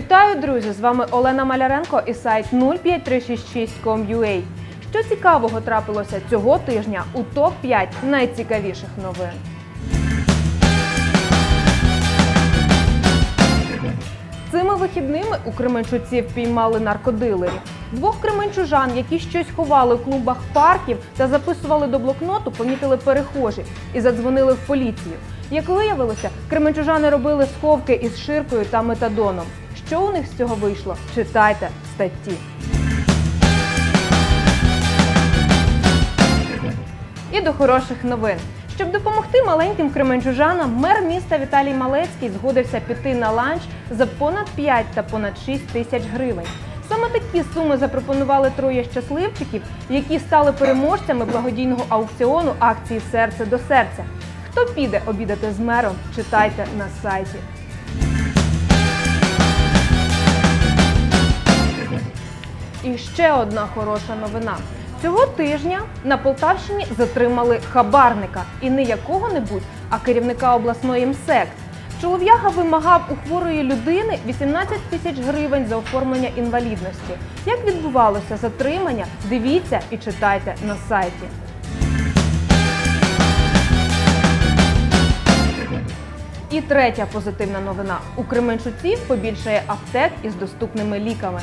Вітаю, друзі! З вами Олена Маляренко і сайт 05366.com.ua. Що цікавого трапилося цього тижня у топ 5 найцікавіших новин. Цими вихідними у Кременчуці впіймали наркодилерів. Двох кременчужан, які щось ховали в клубах парків та записували до блокноту, помітили перехожі і задзвонили в поліцію. Як виявилося, кременчужани робили сховки із ширкою та метадоном. Що у них з цього вийшло? Читайте статті. І до хороших новин. Щоб допомогти маленьким кременчужанам, мер міста Віталій Малецький згодився піти на ланч за понад 5 та понад 6 тисяч гривень. Саме такі суми запропонували троє щасливчиків, які стали переможцями благодійного аукціону акції Серце до серця. Хто піде обідати з мером, читайте на сайті. Ще одна хороша новина. Цього тижня на Полтавщині затримали хабарника і не якого-небудь, а керівника обласної МСЕК. Чолов'яга вимагав у хворої людини 18 тисяч гривень за оформлення інвалідності. Як відбувалося затримання, дивіться і читайте на сайті. І третя позитивна новина. У Кременчуці побільшає аптек із доступними ліками.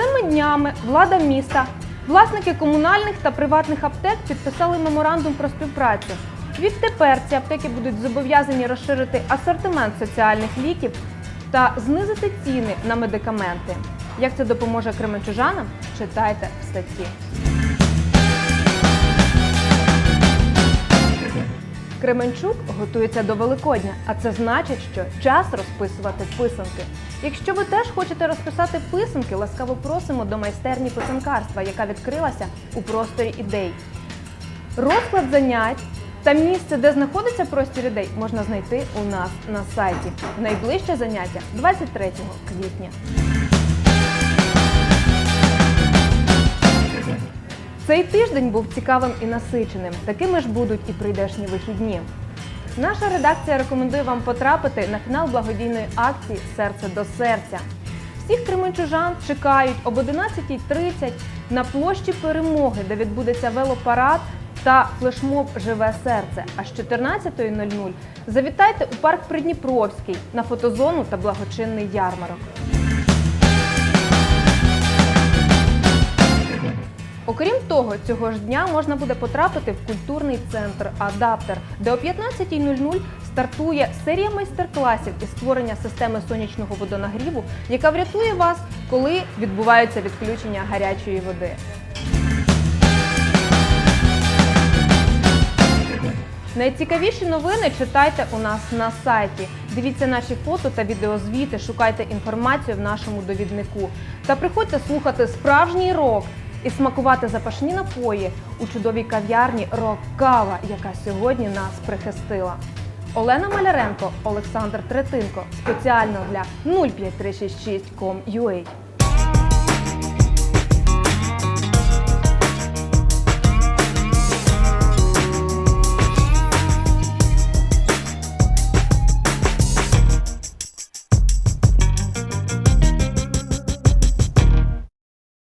Цими днями влада міста, власники комунальних та приватних аптек підписали меморандум про співпрацю. Відтепер ці аптеки будуть зобов'язані розширити асортимент соціальних ліків та знизити ціни на медикаменти. Як це допоможе кременчужанам? Читайте в статті. Кременчук готується до Великодня, а це значить, що час розписувати писанки. Якщо ви теж хочете розписати писанки, ласкаво просимо до майстерні писанкарства, яка відкрилася у просторі ідей. Розклад занять та місце, де знаходиться простір ідей, можна знайти у нас на сайті. Найближче заняття 23 квітня. Цей тиждень був цікавим і насиченим. Такими ж будуть і прийдешні вихідні. Наша редакція рекомендує вам потрапити на фінал благодійної акції Серце до серця. Всіх кременчужан чекають об 11.30 на площі перемоги, де відбудеться велопарад та флешмоб Живе серце. А з 14.00 завітайте у парк Придніпровський на фотозону та благочинний ярмарок. Окрім того, цього ж дня можна буде потрапити в культурний центр Адаптер, де о 15.00 стартує серія майстер-класів із створення системи сонячного водонагріву, яка врятує вас, коли відбувається відключення гарячої води. Найцікавіші новини читайте у нас на сайті. Дивіться наші фото та відеозвіти, шукайте інформацію в нашому довіднику. Та приходьте слухати справжній рок і смакувати запашні напої у чудовій кав'ярні Рокава, яка сьогодні нас прихистила. Олена Маляренко, Олександр Третинко спеціально для 05366.com.ua